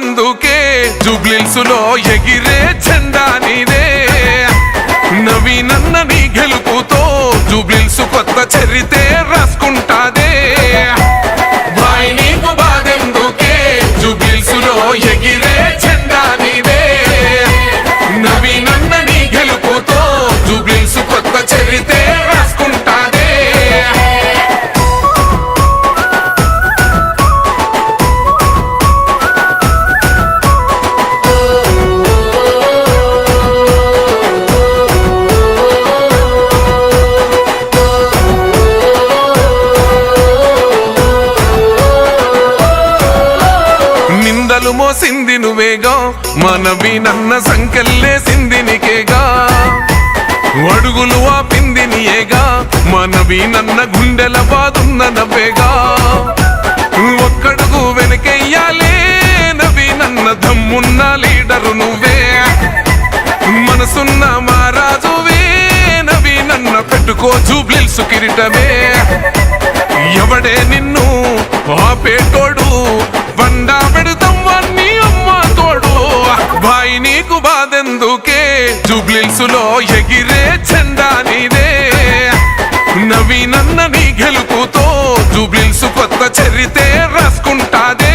నీకు జుబ్లిల్సులో ఎగిరే జెండా నీదే? నవీనన్న నీ గెలుపుతో జుబ్లిల్సు కొత్త చరితే రాసుకుంటా నిందలు మోసింది నువ్వేగా? మనవి నన్న సంకెళ్ళేసింది నీకేగా? అడుగులు ఆపింది నీయేగా? మనవి నన్న గుండెల బాదున్న నవ్వేగా? ఒక్కడుగు వెనకెయ్యాలే నవి నన్న దమ్మున్న లీడరు నువ్వే. మనసున్న మహారాజువే నవి నన్న పెట్టుకో జూబ్లిల్సు కిరీటమే. ఎవడే నిన్ను ఆపేటోడు? బండా పెడతాం మనసులో ఎగిరే చందా నీదే. నవీనన్న నీ గెలుపుతో జుబ్లిల్సు కొత్త చరితే రాసుకుంటాదే.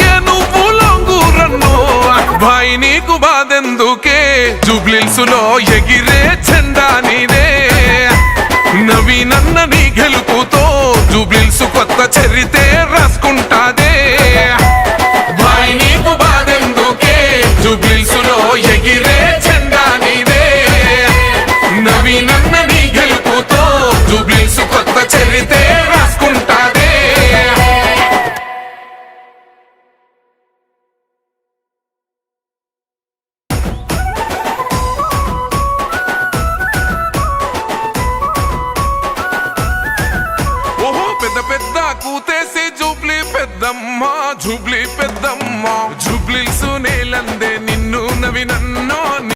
భాయి నీకు బాధెందుకే? జూబ్లిల్సులో ఎగిరే జెండా నీదే. నవీనన్న నీ గెలుపుతో జూబ్లిల్సు కొత్త చరితే రాసుకుంటాదే. భాయ్ నీకు బాధెందుకే? జూబ్లిల్సులో ఎగిరే పెద్ద కూతేసి జూబ్లీ పెద్దమ్మ జూబ్లీ